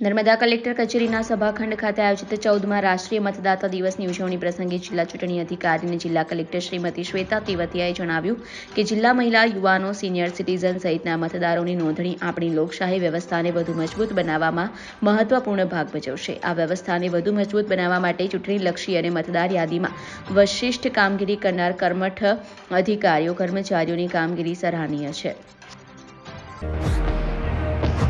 Narmada collector કચેરીના સભાખંડ ખાતે આયોજિત ચૌદમાં રાષ્ટ્રીય મતદાતા દિવસની ઉજવણી પ્રસંગે જિલ્લા ચૂંટણી અધિકારી અને જિલ્લા કલેક્ટર શ્રીમતી શ્વેતા તેવતિયાએ જણાવ્યું કે જિલ્લા મહિલા, યુવાનો, સિનિયર સિટીઝન સહિતના મતદારોની નોંધણી આપણી લોકશાહી વ્યવસ્થાને વધુ મજબૂત બનાવવામાં મહત્વપૂર્ણ ભાગ ભજવશે. આ વ્યવસ્થાને વધુ મજબૂત બનાવવા માટે ચૂંટણીલક્ષી અને મતદાર યાદીમાં વશિષ્ઠ કામગીરી કરનાર કર્મઠ અધિકારીઓ, કર્મચારીઓની કામગીરી સરાહનીય છે.